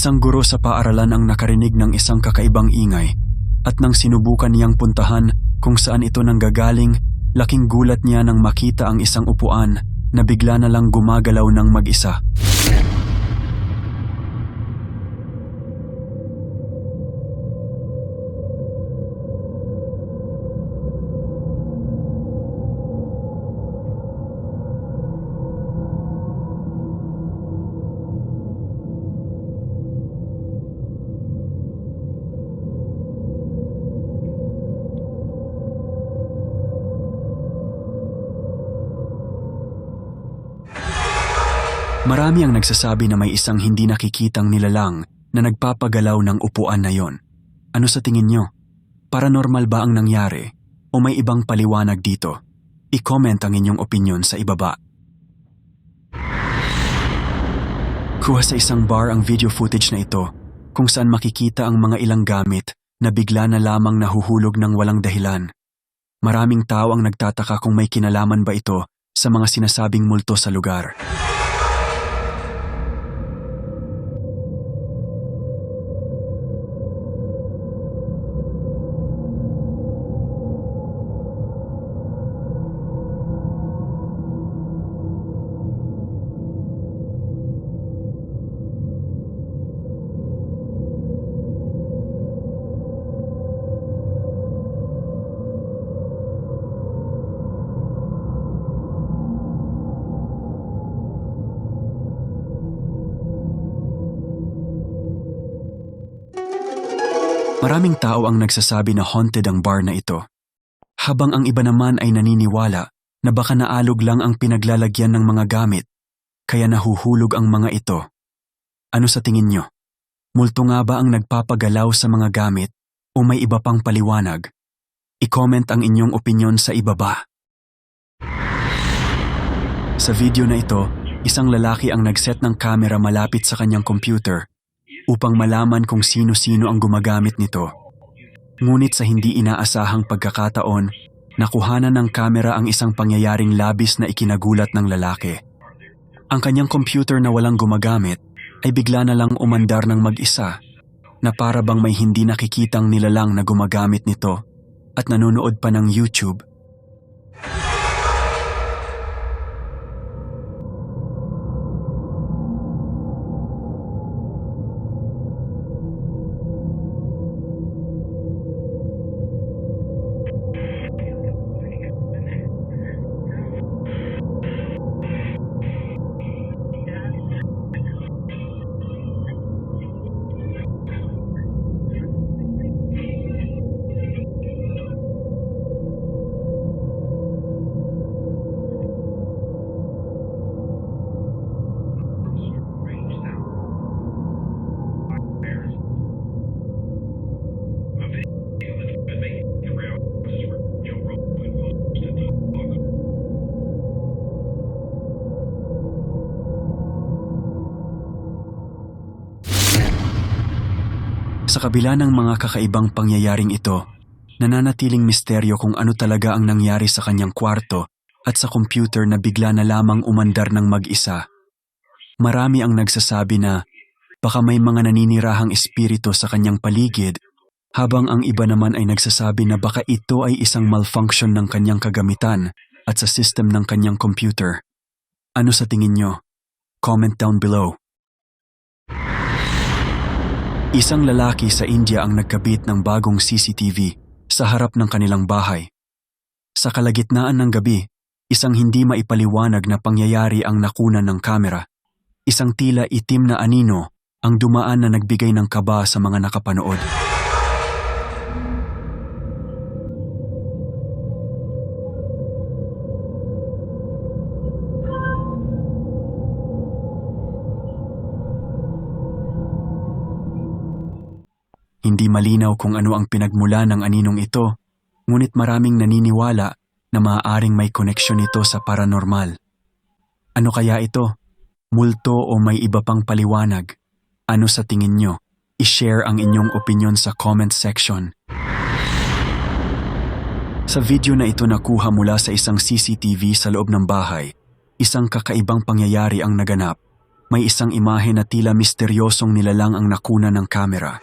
Isang guro sa paaralan ang nakarinig ng isang kakaibang ingay at nang sinubukan niyang puntahan kung saan ito nanggagaling, laking gulat niya nang makita ang isang upuan na bigla na lang gumagalaw ng mag-isa. Marami ang nagsasabi na may isang hindi nakikitang nilalang na nagpapagalaw ng upuan na yon. Ano sa tingin nyo? Paranormal ba ang nangyari? O may ibang paliwanag dito? I-comment ang inyong opinion sa ibaba. Kuha sa isang bar ang video footage na ito kung saan makikita ang mga ilang gamit na bigla na lamang nahuhulog ng walang dahilan. Maraming tao ang nagtataka kung may kinalaman ba ito sa mga sinasabing multo sa lugar. Maraming tao ang nagsasabi na haunted ang bar na ito. Habang ang iba naman ay naniniwala na baka naalog lang ang pinaglalagyan ng mga gamit, kaya nahuhulog ang mga ito. Ano sa tingin nyo? Multo nga ba ang nagpapagalaw sa mga gamit o may iba pang paliwanag? I-comment ang inyong opinion sa ibaba. Sa video na ito, isang lalaki ang nagset ng kamera malapit sa kanyang computer upang malaman kung sino-sino ang gumagamit nito. Ngunit sa hindi inaasahang pagkakataon, nakuhanan ng kamera ang isang pangyayaring labis na ikinagulat ng lalaki. Ang kanyang computer na walang gumagamit ay bigla na lang umandar ng mag-isa na para bang may hindi nakikitang nilalang na gumagamit nito at nanonood pa ng YouTube. Kabila ng mga kakaibang pangyayaring ito, nananatiling misteryo kung ano talaga ang nangyari sa kanyang kwarto at sa computer na bigla na lamang umandar ng mag-isa. Marami ang nagsasabi na baka may mga naninirahang espiritu sa kanyang paligid habang ang iba naman ay nagsasabi na baka ito ay isang malfunction ng kanyang kagamitan at sa system ng kanyang computer. Ano sa tingin nyo? Comment down below. Isang lalaki sa India ang nagkabit ng bagong CCTV sa harap ng kanilang bahay. Sa kalagitnaan ng gabi, isang hindi maipaliwanag na pangyayari ang nakunan ng kamera. Isang tila itim na anino ang dumaan na nagbigay ng kaba sa mga nakapanood. Malinaw kung ano ang pinagmula ng aninong ito, ngunit maraming naniniwala na maaaring may koneksyon ito sa paranormal. Ano kaya ito? Multo o may iba pang paliwanag? Ano sa tingin nyo? I-share ang inyong opinion sa comment section. Sa video na ito nakuha mula sa isang CCTV sa loob ng bahay, isang kakaibang pangyayari ang naganap. may isang imahe na tila misteryosong nilalang ang nakuna ng kamera.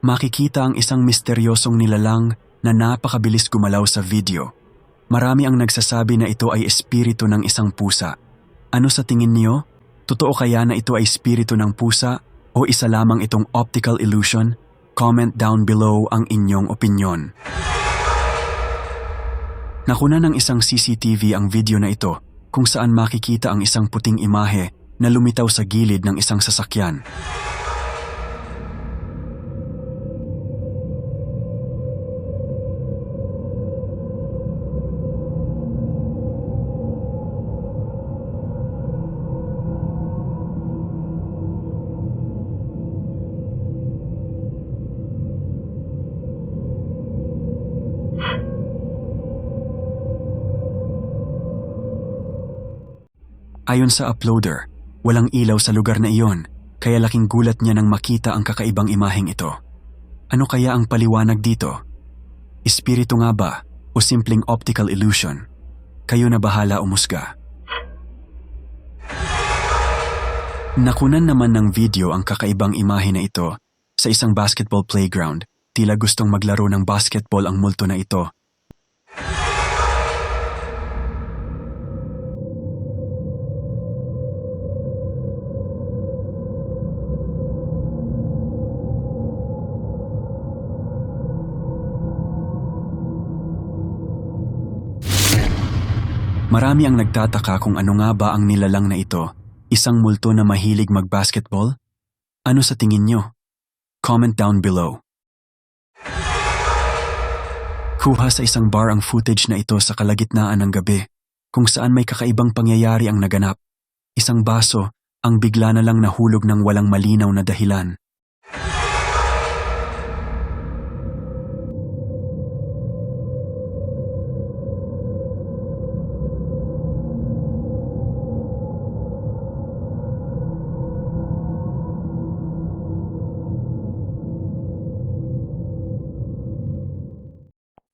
Makikita ang isang misteryosong nilalang na napakabilis gumalaw sa video. Marami ang nagsasabi na ito ay espiritu ng isang pusa. Ano sa tingin niyo? Totoo kaya na ito ay espiritu ng pusa o isa lamang itong optical illusion? Comment down below ang inyong opinyon. Nakuna ng isang CCTV ang video na ito kung saan makikita ang isang puting imahe na lumitaw sa gilid ng isang sasakyan. Ayon sa uploader, walang ilaw sa lugar na iyon, kaya laking gulat niya nang makita ang kakaibang imaheng ito. Ano kaya ang paliwanag dito? Espiritu nga ba o simpleng optical illusion? Kayo na bahala umusga. Nakunan naman ng video ang kakaibang imahe na ito sa isang basketball playground. Tila gustong maglaro ng basketball ang multo na ito Marami ang nagtataka kung ano nga ba ang nilalang na ito. Isang multo na mahilig mag-basketball? Ano sa tingin nyo? Comment down below. Kuha sa isang bar ang footage na ito sa kalagitnaan ng gabi, kung saan may kakaibang pangyayari ang naganap. Isang baso ang bigla na lang nahulog ng walang malinaw na dahilan.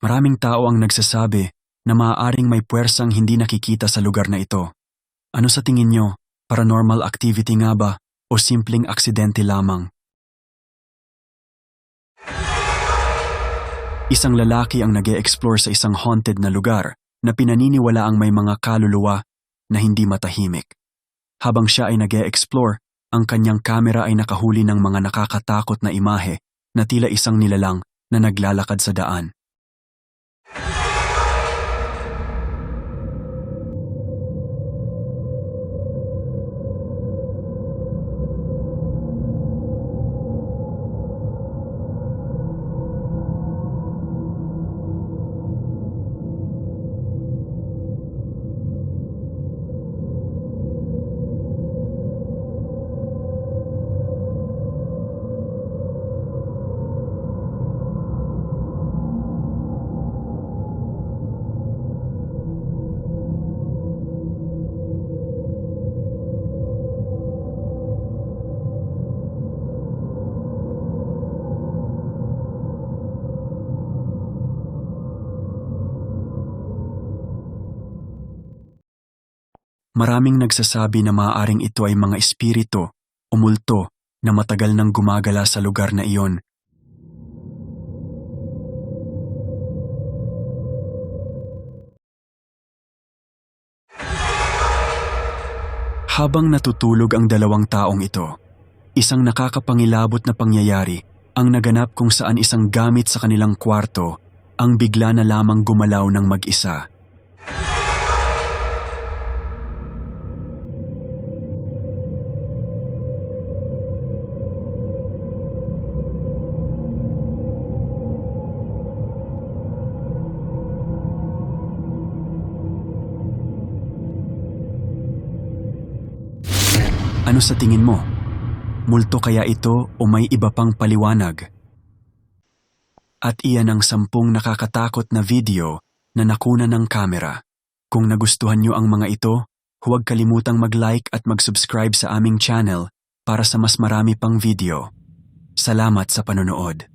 Maraming tao ang nagsasabi na maaaring may puwersang hindi nakikita sa lugar na ito. Ano sa tingin nyo? Paranormal activity nga ba o simpleng aksidente lamang? Isang lalaki ang nag explore sa isang haunted na lugar na pinaniniwala ang may mga kaluluwa na hindi matahimik. Habang siya ay nag explore ang kanyang kamera ay nakahuli ng mga nakakatakot na imahe na tila isang nilalang na naglalakad sa daan. Maraming nagsasabi na maaaring ito ay mga espiritu o multo na matagal nang gumagala sa lugar na iyon. Habang natutulog ang dalawang taong ito, isang nakakapangilabot na pangyayari ang naganap kung saan isang gamit sa kanilang kwarto ang bigla na lamang gumalaw ng mag-isa. Ano sa tingin mo? Multo kaya ito o may iba pang paliwanag? At iyan ang sampung nakakatakot na video na nakuna ng kamera. Kung nagustuhan nyo ang mga ito, huwag kalimutang mag-like at mag-subscribe sa aming channel para sa mas marami pang video. Salamat sa panonood.